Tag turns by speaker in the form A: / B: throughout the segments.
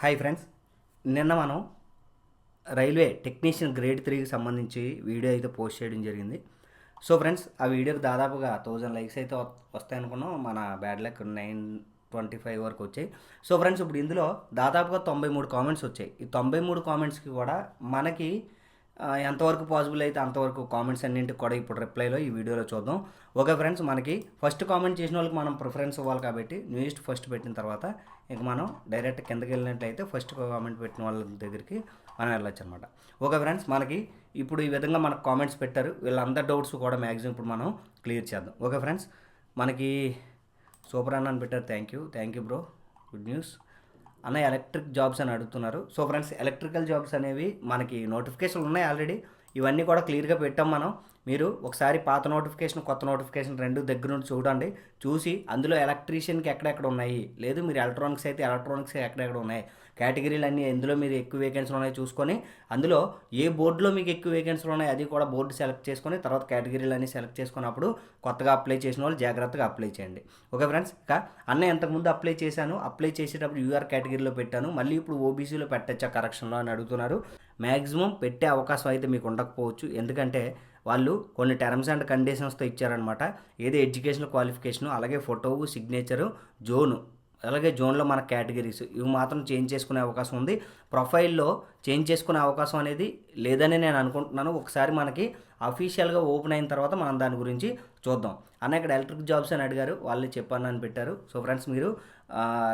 A: Hi friends నిన్న మనం railway technician grade త్రీకి సంబంధించి వీడియో అయితే పోస్ట్ చేయడం జరిగింది. సో ఫ్రెండ్స్ ఆ వీడియోకి దాదాపుగా థౌజండ్ లైక్స్ అయితే వస్తాయి అనుకున్నాం. మన bad luck nine twenty five వరకు వచ్చాయి. సో ఫ్రెండ్స్ ఇప్పుడు ఇందులో దాదాపుగా తొంభై మూడు కామెంట్స్ వచ్చాయి. ఈ తొంభై మూడు కామెంట్స్కి కూడా మనకి ఎంతవరకు పాసిబుల్ అయితే అంతవరకు కామెంట్స్ అన్నింటికి కూడా ఇప్పుడు రిప్లైలో ఈ వీడియోలో చూద్దాం. ఓకే ఫ్రెండ్స్ మనకి ఫస్ట్ కామెంట్ చేసిన వాళ్ళకి మనం ప్రిఫరెన్స్ ఇవ్వాలి కాబట్టి న్యూయెస్ట్ ఫస్ట్ పెట్టిన తర్వాత ఇంక మనం డైరెక్ట్ కిందకి వెళ్ళినట్లయితే ఫస్ట్ కామెంట్ పెట్టిన వాళ్ళ దగ్గరికి మనం వెళ్ళొచ్చు అనమాట ఓకే ఫ్రెండ్స్ మనకి ఇప్పుడు ఈ విధంగా మనకు కామెంట్స్ పెట్టారు. వీళ్ళందరి డౌట్స్ కూడా మ్యాక్సిమం ఇప్పుడు మనం క్లియర్ చేద్దాం. ఓకే ఫ్రెండ్స్ మనకి సూపర్ అన్న అని పెట్టారు. Thank you thank you bro good news అన్న ఎలక్ట్రిక్ జాబ్స్ అని అడుగుతున్నారు. సో ఫ్రెండ్స్ ఎలక్ట్రికల్ జాబ్స్ అనేవి మనకి నోటిఫికేషన్లు ఉన్నాయి ఆల్రెడీ. ఇవన్నీ కూడా క్లియర్గా పెట్టాం మనం. మీరు ఒకసారి పాత నోటిఫికేషన్ కొత్త నోటిఫికేషన్ రెండు దగ్గర నుండి చూడండి. చూసి అందులో ఎలక్ట్రీషియన్కి ఎక్కడెక్కడ ఉన్నాయి? లేదు మీరు ఎలక్ట్రానిక్స్ అయితే ఎలక్ట్రానిక్స్ ఎక్కడెక్కడ ఉన్నాయి? కేటగిరీలు అన్నీ ఎందులో మీరు ఎక్కువ వేకెన్సీలు ఉన్నాయో చూసుకొని అందులో ఏ బోర్డులో మీకు ఎక్కువ వేకెన్సీలు ఉన్నాయి అది కూడా బోర్డు సెలెక్ట్ చేసుకొని తర్వాత కేటగిరీలు అన్నీ సెలెక్ట్ చేసుకున్నప్పుడు కొత్తగా అప్లై చేసిన వాళ్ళు జాగ్రత్తగా అప్లై చేయండి. Okay friends? ఇక అన్న ఇంతకుముందు అప్లై చేశాను. అప్లై చేసేటప్పుడు యూఆర్ కేటగిరీలో పెట్టాను. మళ్ళీ ఇప్పుడు ఓబీసీలో పెట్టచ్చా కరెక్షన్లో అని అడుగుతున్నారు. మ్యాక్సిమం పెట్టే అవకాశం అయితే మీకు ఉండకపోవచ్చు. ఎందుకంటే వాళ్ళు కొన్ని టర్మ్స్ అండ్ కండిషన్స్తో ఇచ్చారనమాట ఏదో ఎడ్యుకేషన్ క్వాలిఫికేషను అలాగే ఫోటో సిగ్నేచరు జోను అలాగే జోన్లో మన కేటగిరీస్ ఇవి మాత్రం చేంజ్ చేసుకునే అవకాశం ఉంది. ప్రొఫైల్లో చేంజ్ చేసుకునే అవకాశం అనేది లేదని నేను అనుకుంటున్నాను. ఒకసారి మనకి అఫీషియల్గా ఓపెన్ అయిన తర్వాత మనం దాని గురించి చూద్దాం. అన్న ఇక్కడ ఎలక్ట్రిక్ జాబ్స్ అని అడిగారు. వాళ్ళు చెప్పాను అని పెట్టారు. సో ఫ్రెండ్స్ మీరు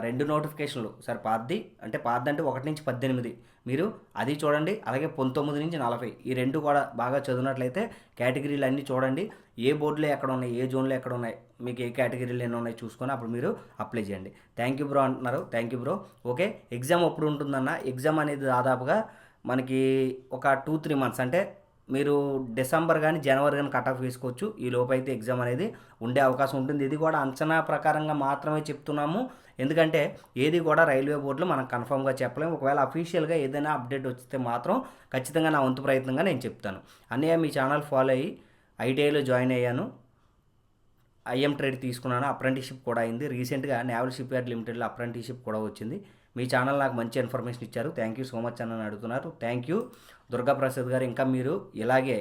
A: రెండు నోటిఫికేషన్లు. సార్ పాద్ది అంటే పాద్ది అంటే ఒకటి నుంచి పద్దెనిమిది. మీరు అది చూడండి అలాగే పంతొమ్మిది నుంచి నలభై. ఈ రెండు కూడా బాగా చదివినట్లయితే కేటగిరీలు అన్నీ చూడండి ఏ బోర్డులో ఎక్కడ ఉన్నాయి ఏ జోన్లో ఎక్కడ ఉన్నాయి మీకు ఏ కేటగిరీలు ఎన్ని ఉన్నాయి చూసుకొని అప్పుడు మీరు అప్లై చేయండి. థ్యాంక్ యూ బ్రో అంటున్నారు. Thank you bro. Okay exam ఎప్పుడు ఉంటుందన్న? ఎగ్జామ్ అనేది దాదాపుగా మనకి ఒక టూ త్రీ మంత్స్ అంటే మీరు డిసెంబర్ కానీ జనవరి కానీ కట్ ఆఫ్ వేసుకోవచ్చు ఈ లోపైతే అయితే ఎగ్జామ్ అనేది ఉండే అవకాశం ఉంటుంది. ఇది కూడా అంచనా ప్రకారంగా మాత్రమే చెప్తున్నాము. ఎందుకంటే ఏది కూడా రైల్వే బోర్డులో మనం కన్ఫర్మ్గా చెప్పలేము. ఒకవేళ అఫీషియల్గా ఏదైనా అప్డేట్ వస్తే మాత్రం ఖచ్చితంగా నా వంతు ప్రయత్నంగా నేను చెప్తాను. అన్నయ్య మీ ఛానల్ ఫాలో అయ్యి ఐటీఐలో జాయిన్ అయ్యాను. ఐఎం ట్రేడ్ తీసుకున్నాను అప్రెంటిషిప్ కూడా అయింది. రీసెంట్గా నేవల్ షిప్ యార్డ్ లిమిటెడ్లో అప్రెంటిషిప్ కూడా వచ్చింది. మీ ఛానల్ నాకు మంచి ఇన్ఫర్మేషన్ ఇచ్చారు. థ్యాంక్ యూ సో మచ్ అని అడుగుతున్నారు. థ్యాంక్ యూ దుర్గా ప్రసాద్ గారు ఇంకా మీరు ఇలాగే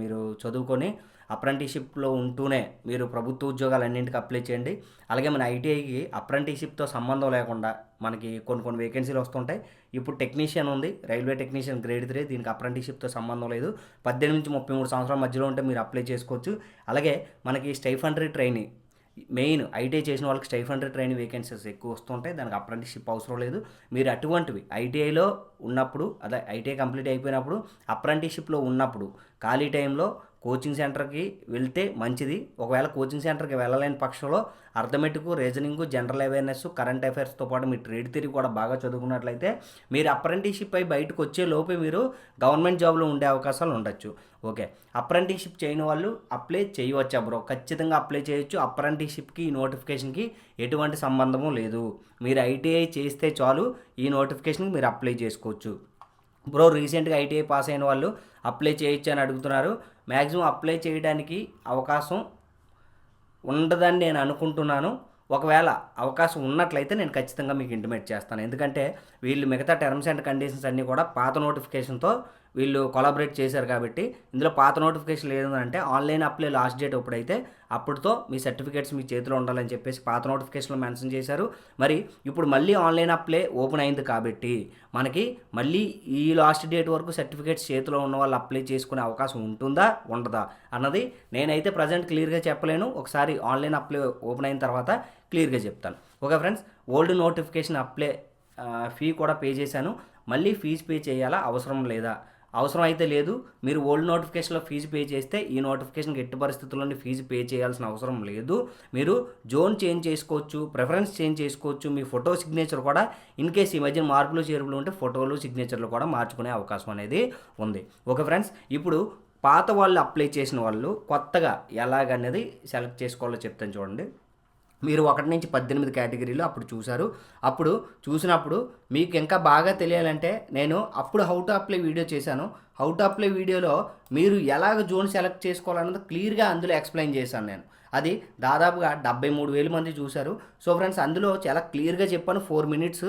A: మీరు చదువుకొని అప్రెంటిషిప్లో ఉంటూనే మీరు ప్రభుత్వ ఉద్యోగాలు అన్నింటికి అప్లై చేయండి. అలాగే మన ఐటీఐకి అప్రెంటిషిప్తో సంబంధం లేకుండా మనకి కొన్ని కొన్ని వేకెన్సీలు వస్తుంటాయి. ఇప్పుడు టెక్నీషియన్ ఉంది రైల్వే టెక్నీషియన్ గ్రేడ్ త్రీ దీనికి అప్రెంటిషిప్తో సంబంధం లేదు. పద్దెనిమిది నుంచి ముప్పై మూడు సంవత్సరాల మధ్యలో ఉంటే మీరు అప్లై చేసుకోవచ్చు. అలాగే మనకి స్టైఫండరీ ట్రైనింగ్ మెయిన్ ఐటీఐ చేసిన వాళ్ళకి స్టైఫండరీ ట్రైనింగ్ వేకెన్సీస్ ఎక్కువ వస్తుంటాయి. దానికి అప్రెంటిస్షిప్ అవసరం లేదు. మీరు అటువంటివి ఐటీఐలో ఉన్నప్పుడు అదే ఐటీఐ కంప్లీట్ అయిపోయినప్పుడు అప్రెంటిస్షిప్లో ఉన్నప్పుడు ఖాళీ టైంలో కోచింగ్ సెంటర్కి వెళ్తే మంచిది. ఒకవేళ కోచింగ్ సెంటర్కి వెళ్ళలేని పక్షంలో arithmetic reasoning general awareness current అఫైర్స్తో పాటు మీ ట్రేడ్ తిరిగి కూడా బాగా చదువుకున్నట్లయితే మీరు అప్రెంటిషిప్ అయి బయటకు వచ్చే లోపే మీరు గవర్నమెంట్ జాబ్లో ఉండే అవకాశాలు ఉండొచ్చు. ఓకే. అప్రెంటిషిప్ చేయని వాళ్ళు అప్లై చేయవచ్చా బ్రో? ఖచ్చితంగా అప్లై చేయొచ్చు. అప్రెంటిషిప్కి ఈ నోటిఫికేషన్కి ఎటువంటి సంబంధము లేదు. మీరు ఐటీఐ చేస్తే చాలు ఈ నోటిఫికేషన్కి మీరు అప్లై చేసుకోవచ్చు. బ్రో రీసెంట్గా ఐటీఐ పాస్ అయిన వాళ్ళు అప్లై చేయొచ్చు అని అడుగుతున్నారు. మ్యాక్సిమం అప్లై చేయడానికి అవకాశం ఉండదని నేను అనుకుంటున్నాను. ఒకవేళ అవకాశం ఉన్నట్లయితే నేను ఖచ్చితంగా మీకు ఇంటిమేట్ చేస్తాను. ఎందుకంటే వీళ్ళు మిగతా టర్మ్స్ అండ్ కండిషన్స్ అన్నీ కూడా పాత నోటిఫికేషన్తో వీళ్ళు కొలాబరేట్ చేశారు కాబట్టి ఇందులో పాత నోటిఫికేషన్ ఏంటంటే ఆన్లైన్ అప్లై లాస్ట్ డేట్ ఎప్పుడైతే అప్పటితో మీ సర్టిఫికేట్స్ మీ చేతిలో ఉండాలని చెప్పేసి పాత నోటిఫికేషన్లో మెన్షన్ చేశారు. మరి ఇప్పుడు మళ్ళీ ఆన్లైన్ అప్లై ఓపెన్ అయింది కాబట్టి మనకి మళ్ళీ ఈ లాస్ట్ డేట్ వరకు సర్టిఫికేట్స్ చేతిలో ఉన్న వాళ్ళు అప్లై చేసుకునే అవకాశం ఉంటుందా? ఉండదా? అన్నది నేనైతే ప్రజెంట్ క్లియర్గా చెప్పలేను. ఒకసారి ఆన్లైన్ అప్లై ఓపెన్ అయిన తర్వాత క్లియర్గా చెప్తాను. Okay friends old notification apply fee కూడా పే చేశాను. మళ్ళీ ఫీజు పే చేయాలా? అవసరం లేదా? అవసరం అయితే లేదు. మీరు ఓల్డ్ నోటిఫికేషన్లో ఫీజు పే చేస్తే ఈ నోటిఫికేషన్కి ఎట్టి పరిస్థితుల్లోనే ఫీజు పే చేయాల్సిన అవసరం లేదు. మీరు జోన్ చేంజ్ చేసుకోవచ్చు ప్రిఫరెన్స్ చేంజ్ చేసుకోవచ్చు మీ ఫోటో సిగ్నేచర్ కూడా ఇన్ కేస్ ఈ మధ్య మార్పులు చేర్పులు ఉంటే ఫోటోలు సిగ్నేచర్లు కూడా మార్చుకునే అవకాశం అనేది ఉంది. ఓకే ఫ్రెండ్స్ ఇప్పుడు పాత వాళ్ళు అప్లై చేసిన వాళ్ళు కొత్తగా ఎలాగనేది సెలెక్ట్ చేసుకోవాలో చెప్తాను చూడండి. మీరు ఒకటి నుంచి పద్దెనిమిది కేటగిరీలు అప్పుడు చూశారు. అప్పుడు చూసినప్పుడు మీకు ఇంకా బాగా తెలియాలంటే నేను అప్పుడు హౌ టు అప్లై వీడియో చేశాను. హౌ టు అప్లై వీడియోలో మీరు ఎలాగ జోన్ సెలెక్ట్ చేసుకోవాలన్నది క్లియర్గా అందులో ఎక్స్ప్లెయిన్ చేశాను నేను. అది దాదాపుగా డెబ్బై మూడు వేల మంది చూశారు. సో ఫ్రెండ్స్ అందులో చాలా క్లియర్గా చెప్పాను. Four minutes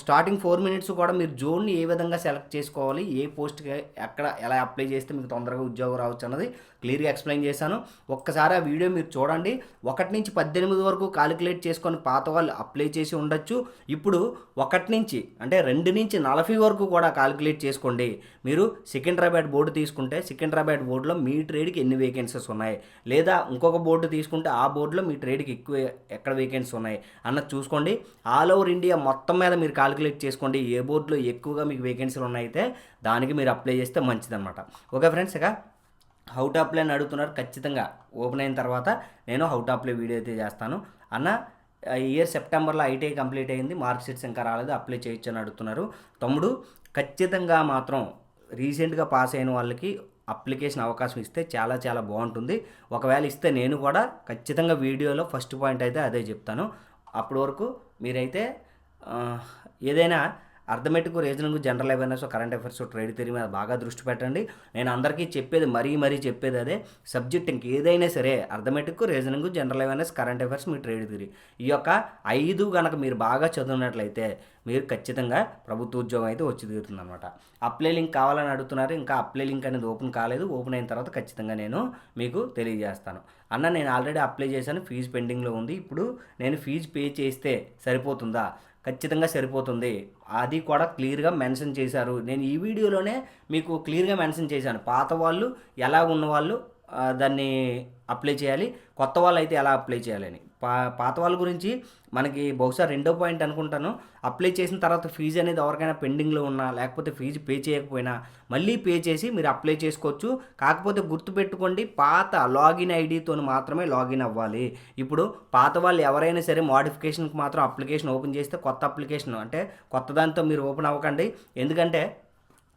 A: starting four minutes కూడా మీరు జోన్ని ఏ విధంగా సెలెక్ట్ చేసుకోవాలి ఏ పోస్ట్కి ఎక్కడ ఎలా అప్లై చేస్తే మీకు తొందరగా ఉద్యోగం రావచ్చు అన్నది క్లియర్గా ఎక్స్ప్లెయిన్ చేశాను. ఒక్కసారి ఆ వీడియో మీరు చూడండి. ఒకటి నుంచి పద్దెనిమిది వరకు కాలిక్యులేట్ చేసుకొని పాత వాళ్ళు అప్లై చేసి ఉండొచ్చు. ఇప్పుడు ఒకటి నుంచి అంటే రెండు నుంచి నలభై వరకు కూడా కాలిక్యులేట్ చేసుకోండి. మీరు సికింద్రాబాద్ బోర్డు తీసుకుంటే సికింద్రాబాద్ బోర్డులో మీ ట్రేడ్కి ఎన్ని వేకెన్సీస్ ఉన్నాయి? లేదా ఇంకొక బోర్డు తీసుకుంటే ఆ బోర్డులో మీ ట్రేడ్కి ఎక్కువ ఎక్కడ వేకెన్సీ ఉన్నాయి? అన్నది చూసుకోండి. ఆల్ ఓవర్ ఇండియా మొత్తం మీద మీరు కాలిక్యులేట్ చేసుకోండి. ఏ బోర్డులో ఎక్కువగా మీకు వేకెన్సీలు ఉన్నాయితే దానికి మీరు అప్లై చేస్తే మంచిదన్నమాట. ఓకే ఫ్రెండ్స్ ఇక హౌ టు అప్లై అని అడుగుతున్నారు. ఖచ్చితంగా ఓపెన్ అయిన తర్వాత నేను హౌ టు అప్లై వీడియో అయితే చేస్తాను. అన్న ఇయర్ సెప్టెంబర్లో ఐటీఐ కంప్లీట్ అయింది. మార్క్ షీట్స్ ఇంకా రాలేదు. అప్లై చేయొచ్చు అని అడుగుతున్నారు. తమ్ముడు ఖచ్చితంగా మాత్రం రీసెంట్గా పాస్ అయిన వాళ్ళకి అప్లికేషన్ అవకాశం ఇస్తే చాలా చాలా బాగుంటుంది. ఒకవేళ ఇస్తే నేను కూడా ఖచ్చితంగా వీడియోలో ఫస్ట్ పాయింట్ అయితే అదే చెప్తాను. అప్పటి వరకు మీరైతే ఏదైనా arithmetic reasoning general awareness current affairs trade theory మీద బాగా దృష్టి పెట్టండి. నేను అందరికీ చెప్పేది మరీ మరీ చెప్పేది అదే. సబ్జెక్ట్ ఇంక ఏదైనా సరే arithmetic reasoning general awareness current affairs మీ ట్రేడ్ థిరీ ఈ యొక్క ఐదు కనుక మీరు బాగా చదివినట్లయితే మీరు ఖచ్చితంగా ప్రభుత్వ ఉద్యోగం అయితే వచ్చి తీరుతుందన్నమాట. అప్లై లింక్ కావాలని అడుగుతున్నారు ఇంకా అప్లై లింక్ అనేది ఓపెన్ కాలేదు. ఓపెన్ అయిన తర్వాత ఖచ్చితంగా నేను మీకు తెలియజేస్తాను. అన్న నేను ఆల్రెడీ అప్లై చేశాను ఫీజు పెండింగ్లో ఉంది. ఇప్పుడు నేను ఫీజు పే చేస్తే సరిపోతుందా? ఖచ్చితంగా సరిపోతుంది. అది కూడా క్లియర్గా మెన్షన్ చేశారు. నేను ఈ వీడియోలోనే మీకు క్లియర్గా మెన్షన్ చేశాను. పాత వాళ్ళు ఎలా ఉన్నవాళ్ళు దాన్ని అప్లై చేయాలి. కొత్త వాళ్ళు అయితే ఎలా అప్లై చేయాలని పా పాత వాళ్ళ గురించి మనకి బహుశా రెండో పాయింట్ అనుకుంటాను. అప్లై చేసిన తర్వాత ఫీజు అనేది ఎవరికైనా పెండింగ్లో ఉన్నా లేకపోతే ఫీజు పే చేయకపోయినా మళ్ళీ పే చేసి మీరు అప్లై చేసుకోవచ్చు. కాకపోతే గుర్తుపెట్టుకోండి పాత లాగిన్ ఐడితో మాత్రమే లాగిన్ అవ్వాలి. ఇప్పుడు పాత వాళ్ళు ఎవరైనా సరే మోడిఫికేషన్కి మాత్రం అప్లికేషన్ ఓపెన్ చేస్తే కొత్త అప్లికేషన్ అంటే కొత్త దానితో మీరు ఓపెన్ అవ్వకండి. ఎందుకంటే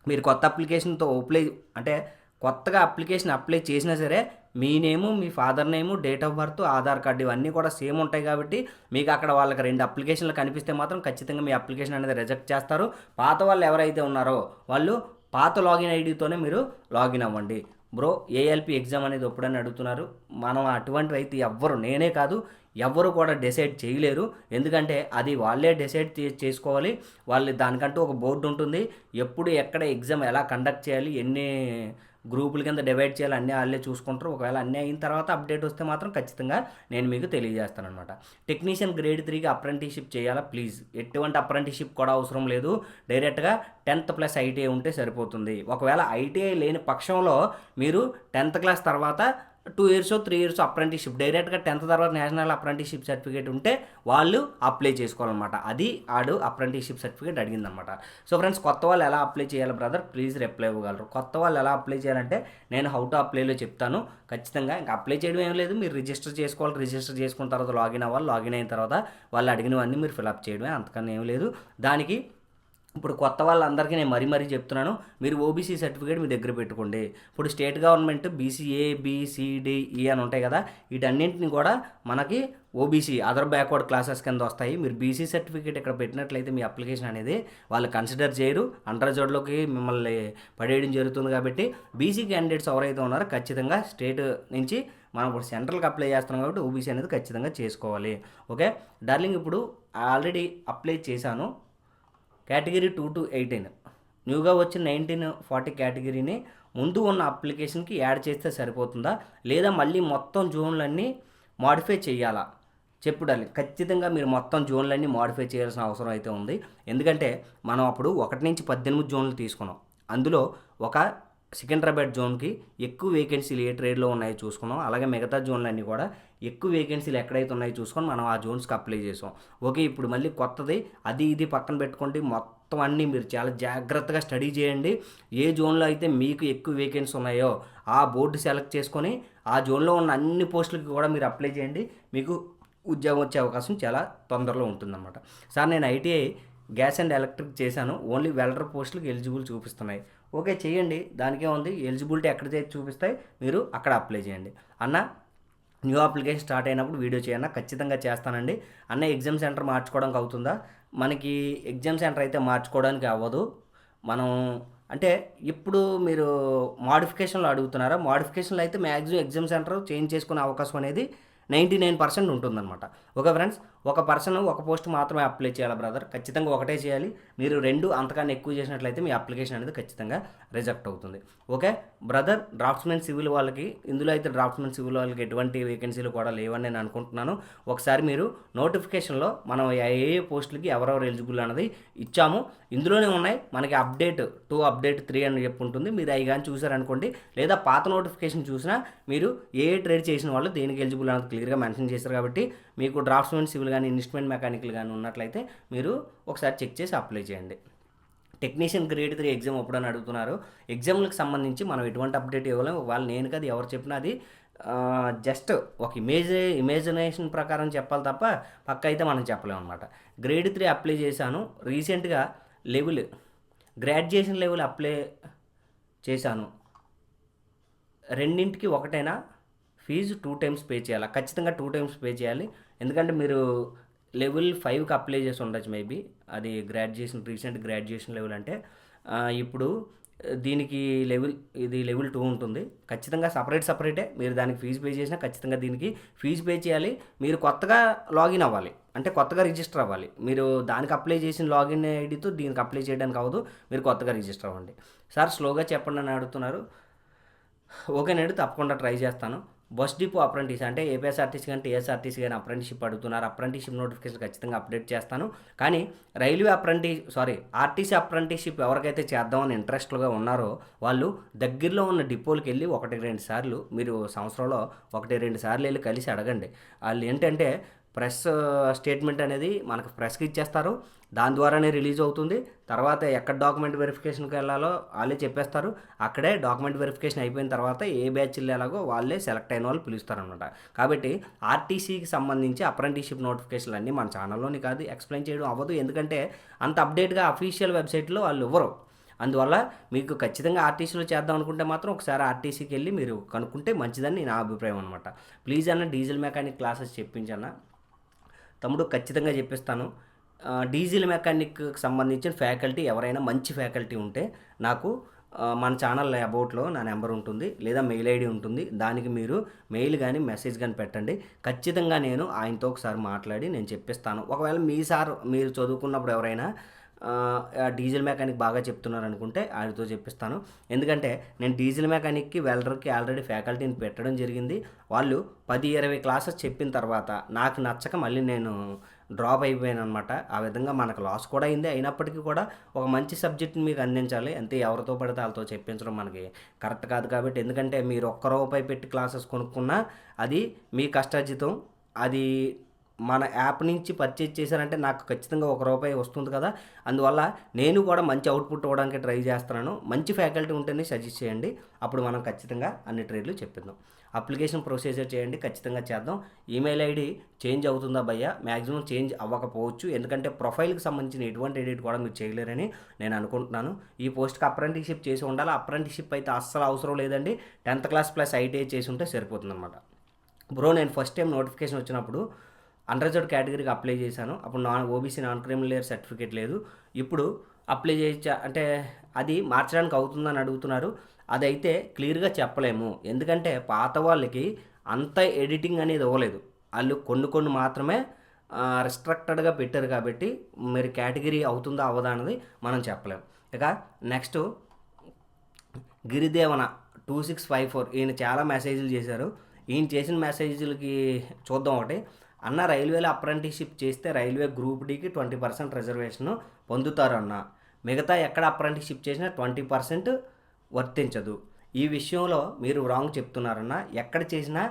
A: మీరు కొత్త అప్లికేషన్తో అప్లై అంటే కొత్తగా అప్లికేషన్ అప్లై చేసినా సరే మీ name me father name date of birth Aadhaar card ఇవన్నీ కూడా సేమ్ ఉంటాయి కాబట్టి మీకు అక్కడ వాళ్ళకి రెండు అప్లికేషన్లు కనిపిస్తే మాత్రం ఖచ్చితంగా మీ అప్లికేషన్ అనేది రిజెక్ట్ చేస్తారు. పాత వాళ్ళు ఎవరైతే ఉన్నారో వాళ్ళు పాత లాగిన్ ఐడితోనే మీరు లాగిన్ అవ్వండి. బ్రో ఏఎల్పి ఎగ్జామ్ అనేది ఎప్పుడని అడుగుతున్నారు? మనం అటువంటివి అయితే ఎవ్వరు నేనే కాదు ఎవ్వరు కూడా డిసైడ్ చేయలేరు. ఎందుకంటే అది వాళ్ళే డిసైడ్ చే- చేసుకోవాలి. వాళ్ళు దానికంటూ ఒక బోర్డు ఉంటుంది. ఎప్పుడు ఎక్కడ ఎగ్జామ్ ఎలా కండక్ట్ చేయాలి ఎన్ని గ్రూపుల కింద డివైడ్ చేయాలి అన్నీ వాళ్ళే చూసుకుంటారు. ఒకవేళ అన్నీ అయిన తర్వాత అప్డేట్ వస్తే మాత్రం ఖచ్చితంగా నేను మీకు తెలియజేస్తాను అనమాట టెక్నీషియన్ గ్రేడ్ త్రీకి అప్రెంటిషిప్ చేయాలా? ప్లీజ్. ఎటువంటి అప్రెంటిషిప్ కూడా అవసరం లేదు. డైరెక్ట్గా టెన్త్ ప్లస్ ఐటీఐ ఉంటే సరిపోతుంది. ఒకవేళ ఐటీఐ లేని పక్షంలో మీరు టెన్త్ క్లాస్ తర్వాత two years three years apprenticeship డైరెక్ట్గా టెన్త్ తర్వాత నేషనల్ అప్రెంటిషిప్ సర్టిఫికేట్ ఉంటే వాళ్ళు అప్లై చేసుకోవాలన్నమాట. అది ఆడు అప్రెంటిషిప్ సర్టిఫికేట్ అడిగిందనమాట సో ఫ్రెండ్స్ కొత్త వాళ్ళు ఎలా అప్లై చేయాలి బ్రదర్ ప్లీజ్ రిప్లై ఇవ్వగలరు. కొత్త వాళ్ళు ఎలా అప్లై చేయాలంటే నేను హౌ టు అప్లైలో చెప్తాను. ఖచ్చితంగా ఇంకా అప్లై చేయడం ఏం లేదు. మీరు రిజిస్టర్ చేసుకోవాలి. రిజిస్టర్ చేసుకున్న తర్వాత లాగిన్ అవ్వాలి. లాగిన్ అయిన తర్వాత వాళ్ళు అడిగినవన్నీ మీరు ఫిలప్ చేయడమే. అంతకన్నా ఏం లేదు. దానికి ఇప్పుడు కొత్త వాళ్ళందరికీ నేను మరీ మరీ చెప్తున్నాను మీరు ఓబీసీ సర్టిఫికేట్ మీ దగ్గర పెట్టుకోండి. ఇప్పుడు స్టేట్ గవర్నమెంట్ బీసీఏ బీసీడీఈ అని ఉంటాయి కదా వీటన్నింటిని కూడా మనకి ఓబీసీ అదర్ బ్యాక్వర్డ్ క్లాసెస్ కింద వస్తాయి. మీరు బీసీ సర్టిఫికేట్ ఇక్కడ పెట్టినట్లయితే మీ అప్లికేషన్ అనేది వాళ్ళు కన్సిడర్ చేయరు అండర్ జోడ్లోకి మిమ్మల్ని పడేయడం జరుగుతుంది కాబట్టి బీసీ క్యాండిడేట్స్ ఎవరైతే ఉన్నారో ఖచ్చితంగా స్టేట్ నుంచి మనం ఇప్పుడు సెంట్రల్కి అప్లై చేస్తున్నాం కాబట్టి ఓబీసీ అనేది ఖచ్చితంగా చేసుకోవాలి. ఓకే డార్లింగ్ ఇప్పుడు ఆల్రెడీ అప్లై చేశాను. Category two to eighteen. న్యూగా వచ్చిన నైన్టీన్ ఫార్టీ కేటగిరీని ముందు ఉన్న అప్లికేషన్కి యాడ్ చేస్తే సరిపోతుందా? లేదా మళ్ళీ మొత్తం జోన్లన్నీ మాడిఫై చేయాలా? చెప్పుడాలి ఖచ్చితంగా మీరు మొత్తం జోన్లన్నీ మాడిఫై చేయాల్సిన అవసరం అయితే ఉంది. ఎందుకంటే మనం అప్పుడు ఒకటి నుంచి పద్దెనిమిది జోన్లు తీసుకున్నాం. అందులో ఒక సికింద్రాబాద్ జోన్కి ఎక్కువ వేకెన్సీలు ఏ ట్రేడ్లో ఉన్నాయో చూసుకున్నాం. అలాగే మిగతా జోన్లన్నీ కూడా ఎక్కువ వేకెన్సీలు ఎక్కడైతే ఉన్నాయో చూసుకొని మనం ఆ జోన్స్కి అప్లై చేసాం. ఓకే ఇప్పుడు మళ్ళీ కొత్తది అది ఇది పక్కన పెట్టుకోండి మొత్తం అన్నీ మీరు చాలా జాగ్రత్తగా స్టడీ చేయండి. ఏ జోన్లో అయితే మీకు ఎక్కువ వేకెన్సీ ఉన్నాయో ఆ బోర్డు సెలెక్ట్ చేసుకొని ఆ జోన్లో ఉన్న అన్ని పోస్టులకి కూడా మీరు అప్లై చేయండి. మీకు ఉద్యోగం వచ్చే అవకాశం చాలా తొందరలో ఉంటుందన్నమాట. సార్ నేను ఐటీఐ గ్యాస్ అండ్ ఎలక్ట్రిక్ చేశాను. ఓన్లీ వెల్డర్ పోస్టులకు ఎలిజిబుల్ చూపిస్తున్నాయి. ఓకే చేయండి. దానికే ఉంది. ఎలిజిబిలిటీ ఎక్కడ చూపిస్తాయి మీరు అక్కడ అప్లై చేయండి. అన్న న్యూ అప్లికేషన్ స్టార్ట్ అయినప్పుడు వీడియో చేయన్నా ఖచ్చితంగా చేస్తానండి. అన్న ఎగ్జామ్ సెంటర్ మార్చుకోవడానికి అవుతుందా? మనకి ఎగ్జామ్ సెంటర్ అయితే మార్చుకోవడానికి అవ్వదు. మనం అంటే ఇప్పుడు మీరు మాడిఫికేషన్లు అడుగుతున్నారా? మాడిఫికేషన్లు అయితే మ్యాక్సిమం ఎగ్జామ్ సెంటర్ చేంజ్ చేసుకునే అవకాశం అనేది నైంటీ నైన్ పర్సెంట్ ఉంటుందన్నమాట. ఓకే ఫ్రెండ్స్ ఒక పర్సన్ ఒక పోస్ట్ మాత్రమే అప్లై చేయాలి బ్రదర్? ఖచ్చితంగా ఒకటే చేయాలి. మీరు రెండు అంతకన్నా ఎక్కువ చేసినట్లయితే మీ అప్లికేషన్ అనేది ఖచ్చితంగా రిజెక్ట్ అవుతుంది. ఓకే? బ్రదర్ డ్రాఫ్ట్స్మెన్ సివిల్ వాళ్ళకి ఇందులో అయితే డ్రాఫ్ట్స్మెన్ సివిల్ వాళ్ళకి ఎటువంటి వేకెన్సీలు కూడా లేవని నేను అనుకుంటున్నాను. ఒకసారి మీరు నోటిఫికేషన్లో మనం ఏ ఏ పోస్టులకి ఎవరెవరు ఎలిజిబుల్ అనేది ఇచ్చాము. ఇందులోనే ఉన్నాయి. మనకి అప్డేట్ టూ అప్డేట్ త్రీ అని చెప్పి ఉంటుంది. మీరు అవి కానీ చూసారనుకోండి లేదా పాత నోటిఫికేషన్ చూసినా మీరు ఏ ట్రేడ్ చేసిన వాళ్ళు దేనికి ఎలిజిబుల్ అనేది క్లియర్గా మెన్షన్ చేశారు కాబట్టి మీకు డ్రాఫ్ట్స్మెన్ సివిల్ కానీ ఇన్వెస్ట్మెంట్ మెకానికల్ కానీ ఉన్నట్లయితే మీరు ఒకసారి చెక్ చేసి అప్లై చేయండి. టెక్నీషియన్ గ్రేడ్ త్రీ ఎగ్జామ్ ఎప్పుడని అడుగుతున్నారు? ఎగ్జామ్లకు సంబంధించి మనం ఎటువంటి అప్డేట్ ఇవ్వలేము. వాళ్ళు నేను కదా ఎవరు చెప్పినా అది జస్ట్ ఒక ఇమేజ్ ఇమేజినేషన్ ప్రకారం చెప్పాలి తప్ప పక్క అయితే మనం చెప్పలేము అనమాట గ్రేడ్ త్రీ అప్లై చేశాను. రీసెంట్గా లెవెల్ గ్రాడ్యుయేషన్ లెవెల్ అప్లై చేశాను. రెండింటికి ఒకటైనా ఫీజు టూ టైమ్స్ పే చేయాలి? ఖచ్చితంగా టూ టైమ్స్ పే చేయాలి. ఎందుకంటే మీరు లెవెల్ ఫైవ్కి అప్లై చేసి ఉండొచ్చు మేబీ. అది గ్రాడ్యుయేషన్ రీసెంట్ గ్రాడ్యుయేషన్ లెవెల్ అంటే ఇప్పుడు దీనికి లెవెల్ ఇది లెవెల్ టూ ఉంటుంది. ఖచ్చితంగా సపరేట్ సపరేటే. మీరు దానికి ఫీజు పే చేసినా ఖచ్చితంగా దీనికి ఫీజు పే చేయాలి. మీరు కొత్తగా లాగిన్ అవ్వాలి. అంటే కొత్తగా రిజిస్టర్ అవ్వాలి. మీరు దానికి అప్లై చేసిన లాగిన్ ఐడితో దీనికి అప్లై చేయడానికి అవ్వదు. మీరు కొత్తగా రిజిస్టర్ అవ్వండి. సార్ స్లోగా చెప్పండి అని అడుగుతున్నారు. ఓకేనండి తప్పకుండా ట్రై చేస్తాను. బస్ డిపో అప్రెంటిస్ అంటే ఏపీఎస్ఆర్టీసీ కానీ టీఎస్ఆర్టీసీ కానీ అప్రెంటిషిప్ అడుగుతున్నారు. అప్రెంటిషిప్ నోటిఫికేషన్ ఖచ్చితంగా అప్డేట్ చేస్తాను. కానీ railway apprentice sorry RTC apprenticeship ఎవరికైతే చేద్దామని ఇంట్రెస్ట్గా ఉన్నారో వాళ్ళు దగ్గరలో ఉన్న డిపోలకు వెళ్ళి ఒకటి రెండు సార్లు మీరు సంవత్సరంలో ఒకటి రెండు సార్లు వెళ్ళి కలిసి అడగండి. వాళ్ళు ఏంటంటే ప్రెస్ స్టేట్మెంట్ అనేది మనకు ప్రెస్కి ఇచ్చేస్తారు. దాని ద్వారానే రిలీజ్ అవుతుంది. తర్వాత ఎక్కడ డాక్యుమెంట్ వెరిఫికేషన్కి వెళ్ళాలో వాళ్ళే చెప్పేస్తారు. అక్కడే డాక్యుమెంట్ వెరిఫికేషన్ అయిపోయిన తర్వాత ఏ బ్యాచ్ వెళ్ళాలో వాళ్ళే సెలెక్ట్ అయిన వాళ్ళు పిలుస్తారనమాట కాబట్టి ఆర్టీసీకి సంబంధించి అప్రెంటిషిప్ నోటిఫికేషన్లు అన్నీ మన ఛానల్లోని కాదు ఎక్స్ప్లెయిన్ చేయడం అవ్వదు. ఎందుకంటే అంత అప్డేట్గా అఫీషియల్ వెబ్సైట్లో వాళ్ళు ఇవ్వరు. అందువల్ల మీకు ఖచ్చితంగా ఆర్టీసీలో చేద్దాం అనుకుంటే మాత్రం ఒకసారి ఆర్టీసీకి వెళ్ళి మీరు కనుక్కుంటే మంచిదని నా అభిప్రాయం అనమాట ప్లీజ్ అన్న డీజిల్ మెకానిక్ క్లాసెస్ చెప్పించన్నా. తమ్ముడు ఖచ్చితంగా చెప్పిస్తాను. డీజిల్ మెకానిక్కి సంబంధించిన ఫ్యాకల్టీ ఎవరైనా మంచి ఫ్యాకల్టీ ఉంటే నాకు మన ఛానల్ అబౌట్లో నా నెంబర్ ఉంటుంది లేదా మెయిల్ ఐడి ఉంటుంది. దానికి మీరు మెయిల్ కానీ మెసేజ్ కానీ పెట్టండి. ఖచ్చితంగా నేను ఆయనతో ఒకసారి మాట్లాడి నేను చెప్పిస్తాను. ఒకవేళ మీ సార్ మీరు చదువుకున్నప్పుడు ఎవరైనా డీజిల్ మెకానిక్ బాగా చెప్తున్నారు అనుకుంటే ఆయనతో చెప్పిస్తాను. ఎందుకంటే నేను డీజిల్ మెకానిక్కి వెల్డర్కి ఆల్రెడీ ఫ్యాకల్టీని పెట్టడం జరిగింది. వాళ్ళు పది ఇరవై క్లాసెస్ చెప్పిన తర్వాత నాకు నచ్చక మళ్ళీ నేను డ్రాప్ అయిపోయాను అనమాట ఆ విధంగా మనకు లాస్ కూడా అయింది. అయినప్పటికీ కూడా ఒక మంచి సబ్జెక్ట్ని మీకు అందించాలి. అంతే ఎవరితో పడితే వాళ్ళతో చెప్పించడం మనకి కరెక్ట్ కాదు కాబట్టి. ఎందుకంటే మీరు ఒక్క రూపాయి పెట్టి క్లాసెస్ కొనుక్కున్నా అది మీ కష్టార్జితం. అది మన యాప్ నుంచి పర్చేజ్ చేశారంటే నాకు ఖచ్చితంగా ఒక రూపాయి వస్తుంది కదా. అందువల్ల నేను కూడా మంచి అవుట్పుట్ ఇవ్వడానికి ట్రై చేస్తున్నాను. మంచి ఫ్యాకల్టీ ఉంటేనే సజెస్ట్ చేయండి. అప్పుడు మనం ఖచ్చితంగా అన్ని ట్రేడ్లు చెప్పిద్దాం. అప్లికేషన్ ప్రొసీజర్ చేయండి. ఖచ్చితంగా చేద్దాం. ఈమెయిల్ ఐడి చేంజ్ అవుతుందా భయ్య? మ్యాక్సిమం చేంజ్ అవ్వకపోవచ్చు. ఎందుకంటే ప్రొఫైల్కి సంబంధించిన ఎటువంటి ఎడిట్ కూడా మీరు చేయలేరని నేను అనుకుంటున్నాను. ఈ పోస్ట్కి అప్రెంటిషిప్ చేసి ఉండాలి. అప్రెంటిషిప్ అయితే అస్సలు అవసరం లేదండి. టెన్త్ క్లాస్ ప్లస్ ఐటీఐ చేసి ఉంటే సరిపోతుందన్నమాట. బ్రో నేను ఫస్ట్ టైం నోటిఫికేషన్ వచ్చినప్పుడు అండర్జర్డ్ కేటగిరీకి అప్లై చేశాను. అప్పుడు non OBC non criminal layer certificate లేదు. ఇప్పుడు అప్లై చేయొచ్చా అంటే అది మార్చడానికి అవుతుందని అడుగుతున్నారు. అదైతే క్లియర్గా చెప్పలేము. ఎందుకంటే పాత వాళ్ళకి అంత ఎడిటింగ్ అనేది ఇవ్వలేదు. వాళ్ళు కొన్ని కొన్ని మాత్రమే రిస్ట్రక్టెడ్గా పెట్టారు కాబట్టి మరి కేటగిరీ అవుతుందా అవ్వదా అన్నది మనం చెప్పలేము ఇక నెక్స్ట్ గిరిదేవన టూ సిక్స్ ఫైవ్ ఫోర్ ఈయన చాలా మెసేజ్లు చేశారు. ఈయన చేసిన మెసేజ్లకి చూద్దాం ఒకటి. అన్న రైల్వేలో అప్రెంటిషిప్ చేస్తే రైల్వే గ్రూప్ డికి ట్వంటీ పర్సెంట్ రిజర్వేషన్ పొందుతారు అన్న. మిగతా ఎక్కడ అప్రెంటిషిప్ చేసినా ట్వంటీ పర్సెంట్ వర్తించదు. ఈ విషయంలో మీరు రాంగ్ చెప్తున్నారన్న ఎక్కడ చేసినా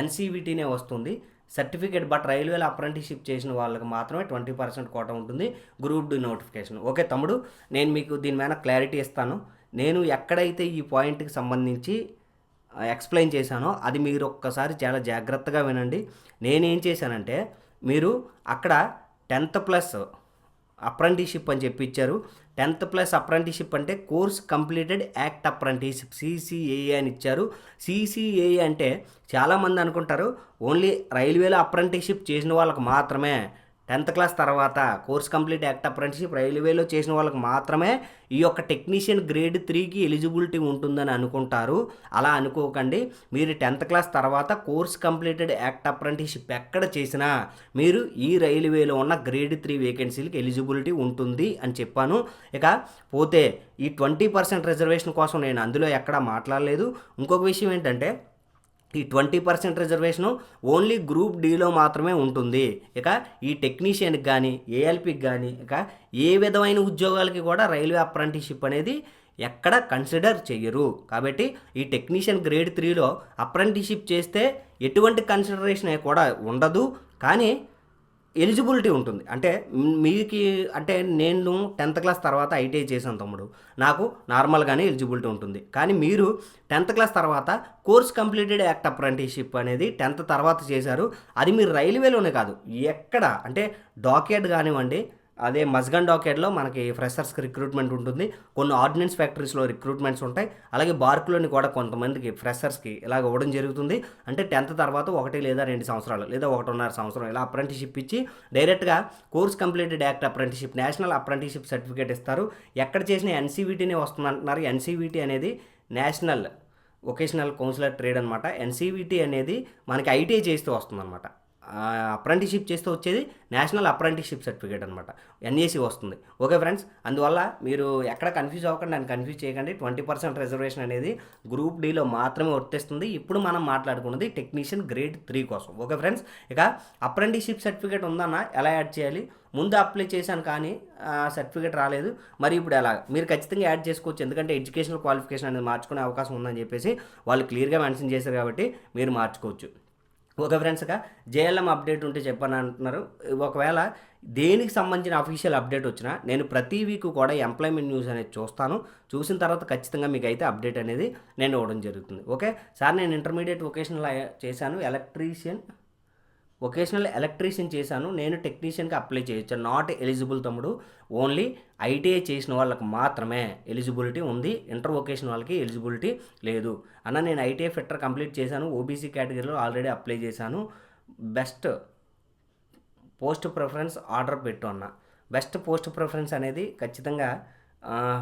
A: ఎన్సీవిటీనే వస్తుంది. సర్టిఫికేట్ బట్ రైల్వేలో అప్రెంటిషిప్ చేసిన వాళ్ళకి మాత్రమే ట్వంటీ పర్సెంట్ కోట ఉంటుంది. గ్రూప్ డి నోటిఫికేషన్ ఓకే తమ్ముడు నేను మీకు దీని మీద క్లారిటీ ఇస్తాను. నేను ఎక్కడైతే ఈ పాయింట్కి సంబంధించి ఎక్స్ప్లెయిన్ చేశానో అది మీరు ఒక్కసారి చాలా జాగ్రత్తగా వినండి. నేనేం చేశానంటే మీరు అక్కడ టెన్త్ ప్లస్ అప్రెంటిషిప్ అని చెప్పి ఇచ్చారు. టెన్త్ ప్లస్ అప్రెంటిషిప్ అంటే course completed act apprenticeship CCAA అని ఇచ్చారు. సిసిఏఏ అంటే చాలామంది అనుకుంటారు ఓన్లీ రైల్వేలో అప్రెంటిషిప్ చేసిన వాళ్ళకి మాత్రమే. టెన్త్ క్లాస్ తర్వాత కోర్స్ కంప్లీట్ యాక్ట్ అప్రెంటిషిప్ రైల్వేలో చేసిన వాళ్ళకి మాత్రమే ఈ యొక్క టెక్నీషియన్ గ్రేడ్ త్రీకి ఎలిజిబిలిటీ ఉంటుందని అనుకుంటారు. అలా అనుకోకండి. మీరు టెన్త్ క్లాస్ తర్వాత కోర్స్ కంప్లీటెడ్ యాక్ట్ అప్రెంటిషిప్ ఎక్కడ చేసినా మీరు ఈ రైల్వేలో ఉన్న గ్రేడ్ త్రీ వేకెన్సీలకి ఎలిజిబిలిటీ ఉంటుంది అని చెప్పాను. ఇక పోతే ఈ ట్వంటీ పర్సెంట్ రిజర్వేషన్ కోసం నేను అందులో ఎక్కడా మాట్లాడలేదు. ఇంకొక విషయం ఏంటంటే ఈ twenty percent reservation only group డీలో మాత్రమే ఉంటుంది. ఇక ఈ టెక్నీషియన్కి కానీ ఏఎల్పికి కానీ ఇక ఏ విధమైన ఉద్యోగాలకి కూడా రైల్వే అప్రెంటిషిప్ అనేది ఎక్కడ కన్సిడర్ చెయ్యరు. కాబట్టి ఈ టెక్నీషియన్ గ్రేడ్ త్రీలో అప్రెంటిషిప్ చేస్తే ఎటువంటి కన్సిడరేషన్ కూడా ఉండదు. కానీ ఎలిజిబిలిటీ ఉంటుంది. అంటే మీకు అంటే నేను టెన్త్ క్లాస్ తర్వాత ఐటీఐ చేశాను తమ్ముడు. నాకు నార్మల్గానే ఎలిజిబిలిటీ ఉంటుంది. కానీ మీరు టెన్త్ క్లాస్ తర్వాత కోర్స్ కంప్లీటెడ్ యాక్ట్ అప్రెంటిషిప్ అనేది టెన్త్ తర్వాత చేశారు. అది మీరు రైల్వేలోనే కాదు. ఎక్కడ? అంటే డాక్యార్డ్ కానివ్వండి అదే మజ్గన్ డాకెట్లో మనకి ఫ్రెషర్స్కి రిక్రూట్మెంట్ ఉంటుంది. కొన్ని ఆర్డినెన్స్ ఫ్యాక్టరీస్లో రిక్రూట్మెంట్స్ ఉంటాయి. అలాగే బార్కులోని కూడా కొంతమందికి ఫ్రెషర్స్కి ఇలాగ ఇవ్వడం జరుగుతుంది. అంటే టెన్త్ తర్వాత ఒకటి లేదా రెండు సంవత్సరాలు లేదా ఒకటిన్నర సంవత్సరం ఇలా అప్రెంటిషిప్ ఇచ్చి డైరెక్ట్గా course completed act apprenticeship national apprenticeship certificate ఇస్తారు. ఎక్కడ చేసిన ఎన్సీవీటీనే వస్తుంది అంటున్నారు ఎన్సీవీటీ అనేది నేషనల్ వొకేషనల్ కౌన్సిలర్ ట్రేడ్ అనమాట ఎన్సీవీటీ అనేది మనకి ఐటీఐ చేస్తూ వస్తుందన్నమాట. అప్రెంటిషిప్ చేస్తూ వచ్చేది నేషనల్ అప్రెంటిషిప్ సర్టిఫికేట్ అనమాట ఎన్ఏసి వస్తుంది. ఓకే ఫ్రెండ్స్ అందువల్ల మీరు ఎక్కడ కన్ఫ్యూజ్ అవ్వకండి నన్ను కన్ఫ్యూజ్ చేయకండి. ట్వంటీ పర్సెంట్ రిజర్వేషన్ అనేది గ్రూప్ డీలో మాత్రమే వర్తిస్తుంది. ఇప్పుడు మనం మాట్లాడుకున్నది టెక్నీషియన్ గ్రేడ్ త్రీ కోసం. ఓకే ఫ్రెండ్స్ ఇక అప్రెంటిషిప్ సర్టిఫికేట్ ఉందన్న ఎలా యాడ్ చేయాలి? ముందు అప్లై చేశాను కానీ సర్టిఫికేట్ రాలేదు. మరి ఇప్పుడు ఎలా? మీరు ఖచ్చితంగా యాడ్ చేసుకోవచ్చు. ఎందుకంటే ఎడ్యుకేషనల్ క్వాలిఫికేషన్ అనేది మార్చుకునే అవకాశం ఉందని చెప్పేసి వాళ్ళు క్లియర్గా మెన్షన్ చేశారు కాబట్టి మీరు మార్చుకోవచ్చు. ఓకే ఫ్రెండ్స్గా జేఎల్ఎం అప్డేట్ ఉంటే చెప్పని అంటున్నారు. ఒకవేళ దేనికి సంబంధించిన అఫీషియల్ అప్డేట్ వచ్చినా నేను ప్రతి వీక్ కూడా ఎంప్లాయ్మెంట్ న్యూస్ అనేది చూస్తాను. చూసిన తర్వాత ఖచ్చితంగా మీకు అయితే అప్డేట్ అనేది నేను ఇవ్వడం జరుగుతుంది. ఓకే? సార్ నేను ఇంటర్మీడియట్ వొకేషనల్ చేశాను. ఎలక్ట్రీషియన్ వొకేషనల్ ఎలక్ట్రీషియన్ చేశాను. నేను టెక్నీషియన్కి అప్లై చేయొచ్చు. నాట్ ఎలిజిబుల్ తమ్ముడు. ఓన్లీ ఐటీఐ చేసిన వాళ్ళకి మాత్రమే ఎలిజిబిలిటీ ఉంది. ఇంటర్ వొకేషన్ వాళ్ళకి ఎలిజిబిలిటీ లేదు. అన్న నేను ఐటీఐ ఫిట్టర్ కంప్లీట్ చేశాను. ఓబీసీ కేటగిరీలో ఆల్రెడీ అప్లై చేశాను. బెస్ట్ పోస్ట్ ప్రిఫరెన్స్ ఆర్డర్ పెట్టు అన్న. బెస్ట్ పోస్ట్ ప్రిఫరెన్స్ అనేది ఖచ్చితంగా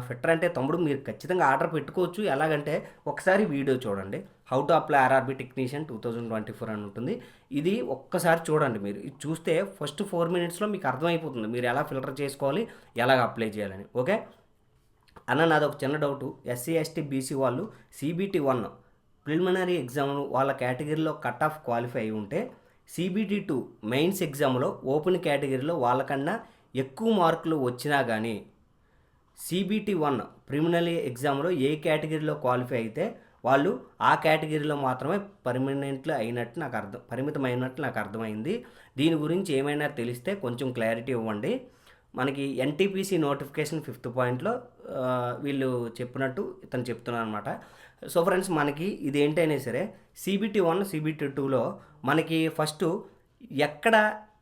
A: ఫిట్టర్ అంటే తమ్ముడు మీరు ఖచ్చితంగా ఆర్డర్ పెట్టుకోవచ్చు. ఎలాగంటే ఒకసారి వీడియో చూడండి. How to apply RRB technician two thousand twenty four అని ఉంటుంది. ఇది ఒక్కసారి చూడండి మీరు. ఇది చూస్తే ఫస్ట్ ఫోర్ మినిట్స్లో మీకు అర్థమైపోతుంది మీరు ఎలా ఫిల్టర్ చేసుకోవాలి ఎలాగ అప్లై చేయాలని. ఓకే? అన్న నాది ఒక చిన్న డౌటు. ఎస్సీ ఎస్టీ బీసీ వాళ్ళు సిబిటి వన్ ప్రిలిమినరీ ఎగ్జామ్ వాళ్ళ కేటగిరీలో కట్ ఆఫ్ క్వాలిఫై అయి ఉంటే సిబిటి టూ మెయిన్స్ ఎగ్జామ్లో ఓపెన్ కేటగిరీలో వాళ్ళకన్నా ఎక్కువ మార్కులు వచ్చినా కానీ సిబిటి వన్ ప్రిలిమినరీ ఎగ్జామ్లో ఏ కేటగిరీలో క్వాలిఫై అయితే వాళ్ళు ఆ కేటగిరీలో మాత్రమే పర్మనెంట్లు అయినట్టు నాకు అర్థం పరిమితమైనట్టు నాకు అర్థమైంది. దీని గురించి ఏమైనా తెలిస్తే కొంచెం క్లారిటీ ఇవ్వండి. మనకి ఎన్టీపీసీ నోటిఫికేషన్ ఫిఫ్త్ పాయింట్లో వీళ్ళు చెప్పినట్టు ఇతను చెప్తున్నాను అనమాట సో ఫ్రెండ్స్ మనకి ఇది ఏంటైనా సరే సిబిటి వన్ సిబిటి టూలో మనకి ఫస్ట్ ఎక్కడ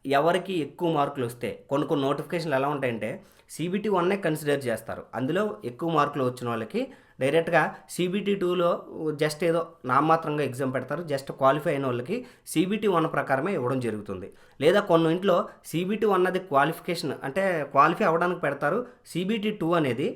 A: ఎవరికి ఎక్కువ మార్కులు వస్తే కొన్ని కొన్ని నోటిఫికేషన్లు ఎలా ఉంటాయంటే సిబిటి వన్నే కన్సిడర్ చేస్తారు. అందులో ఎక్కువ మార్కులు వచ్చిన వాళ్ళకి డైరెక్ట్గా సిబిటీ టూలో జస్ట్ ఏదో నామాత్రంగా ఎగ్జామ్ పెడతారు. జస్ట్ క్వాలిఫై అయిన వాళ్ళకి సిబిటీ వన్ ప్రకారమే ఇవ్వడం జరుగుతుంది. లేదా కొన్ని ఇంట్లో సిబిటీ వన్ అది క్వాలిఫికేషన్ అంటే క్వాలిఫై అవ్వడానికి పెడతారు. సిబిటీ టూ అనేది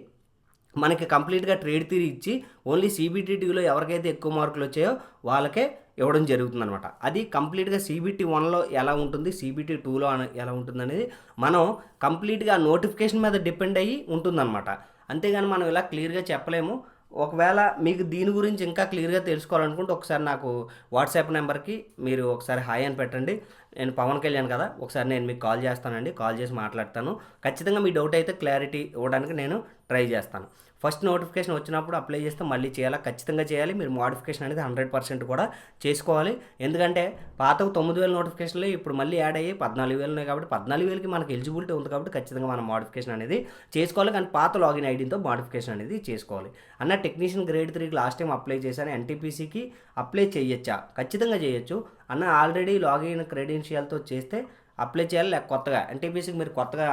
A: మనకి కంప్లీట్గా ట్రేడ్ తీరి ఇచ్చి ఓన్లీ సిబిటిటీలో ఎవరికైతే ఎక్కువ మార్కులు వచ్చాయో వాళ్ళకే ఇవ్వడం జరుగుతుంది అనమాట అది కంప్లీట్గా సిబిటీ వన్లో ఎలా ఉంటుంది సిబిటీ టూలో ఎలా ఉంటుంది అనేది మనం కంప్లీట్గా నోటిఫికేషన్ మీద డిపెండ్ అయ్యి ఉంటుందన్నమాట. అంతేగాని మనం ఇలా క్లియర్గా చెప్పలేము. ఒకవేళ మీకు దీని గురించి ఇంకా క్లియర్గా తెలుసుకోవాలనుకుంటే ఒకసారి నాకు వాట్సాప్ నెంబర్కి మీరు ఒకసారి హాయ్ అని పెట్టండి. నేను పవన్ కళ్యాణ్ కదా ఒకసారి నేను మీకు కాల్ చేస్తానండి కాల్ చేసి మాట్లాడతాను. ఖచ్చితంగా మీ డౌట్ అయితే క్లారిటీ ఇవ్వడానికి నేను ట్రై చేస్తాను. ఫస్ట్ నోటిఫికేషన్ వచ్చినప్పుడు అప్లై చేస్తే మళ్ళీ చేయాలా? ఖచ్చితంగా చేయాలి. మీరు మోడిఫికేషన్ అనేది హండ్రెడ్ పర్సెంట్ కూడా చేసుకోవాలి. ఎందుకంటే పాత తొమ్మిది వేల నోటిఫికేషన్లు ఇప్పుడు మళ్ళీ యాడ్ అయ్యి పద్నాలుగు వేలు ఉన్నాయి కాబట్టి పద్నాలుగు వేలకి మనకి ఎలిజిబిలిటీ ఉంది కాబట్టి ఖచ్చితంగా మనం మోడిఫికేషన్ అనేది చేసుకోవాలి. కానీ పాత లాగిన్ ఐడితో మోడిఫికేషన్ అనేది చేసుకోవాలి. అన్న టెక్నీషియన్ గ్రేడ్ త్రీకి లాస్ట్ టైం అప్లై చేశాను. ఎన్టీపీసీకి అప్లై చేయొచ్చా? ఖచ్చితంగా చేయొచ్చు. అన్న ఆల్రెడీ లాగిన్ క్రెడెన్షియల్తో చేస్తే అప్లై చేయాలి. లేక కొత్తగా ఎన్టీపీసీకి మీరు కొత్తగా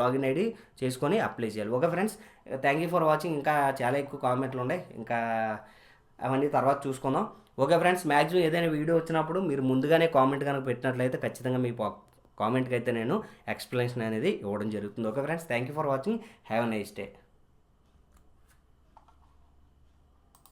A: లాగిన్ ఐడి చేసుకొని అప్లై చేయాలి. Okay friends thank you for watching. ఇంకా చాలా ఎక్కువ కామెంట్లు ఉన్నాయి. ఇంకా అవన్నీ తర్వాత చూసుకుందాం. ఓకే ఫ్రెండ్స్ మ్యాక్సిమం ఏదైనా వీడియో వచ్చినప్పుడు మీరు ముందుగానే కామెంట్ కనుక పెట్టినట్లయితే ఖచ్చితంగా మీ కామెంట్కి అయితే నేను ఎక్స్ప్లెనేషన్ అనేది ఇవ్వడం జరుగుతుంది. Okay friends thank you for watching. Have a nice day.